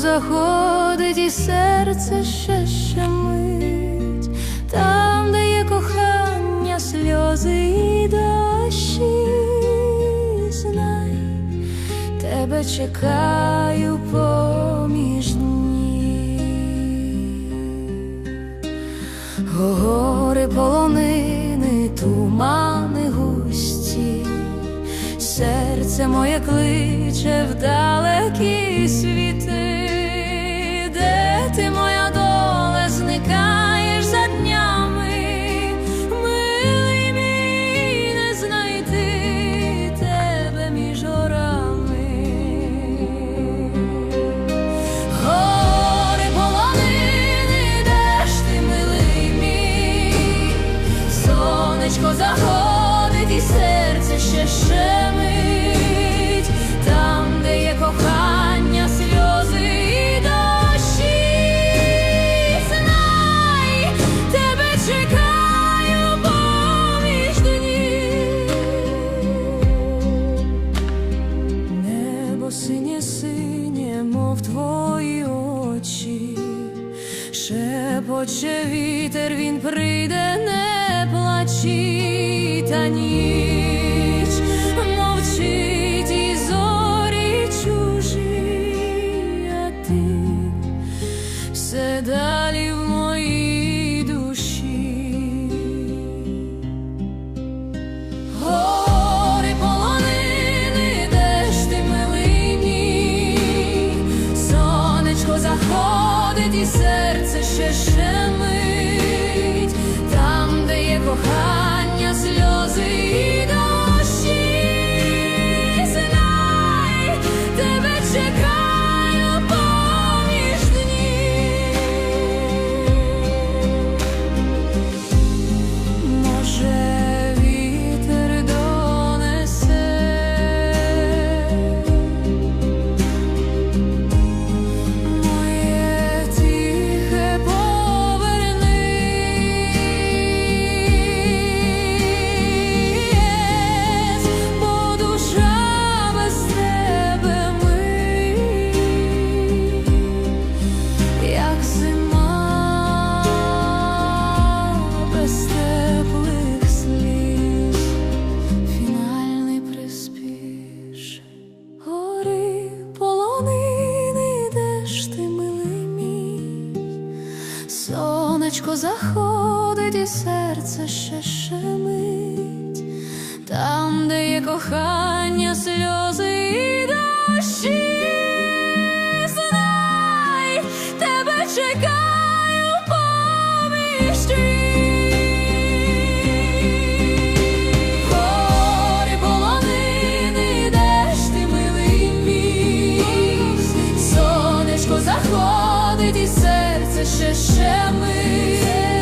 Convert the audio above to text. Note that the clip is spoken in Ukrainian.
заходить, і серце ще щемить, там, де є кохання, сльози і дощі, знай, тебе чекаю поміж днів. Гори полонини, тумани густі, серце моє кличе в далекі світи, сонечко заходить і серце ще щемить, там, де є кохання, сльози і знай, тебе чекаю поміж. Небо синє синє, мов твої очі, шепоче вітер, він прийде, та ніч мовчить і зорі все далі в моїй душі. Гори полонини, де ж ти милий сонечко заходить і серце ще щемить, там, де є кохання, сльози сонечко заходить і серце ще щемить, там, де є кохання, чекаю поміж Горі полонини, де ти, милий мій, сонечко заходить і серце ще щемить.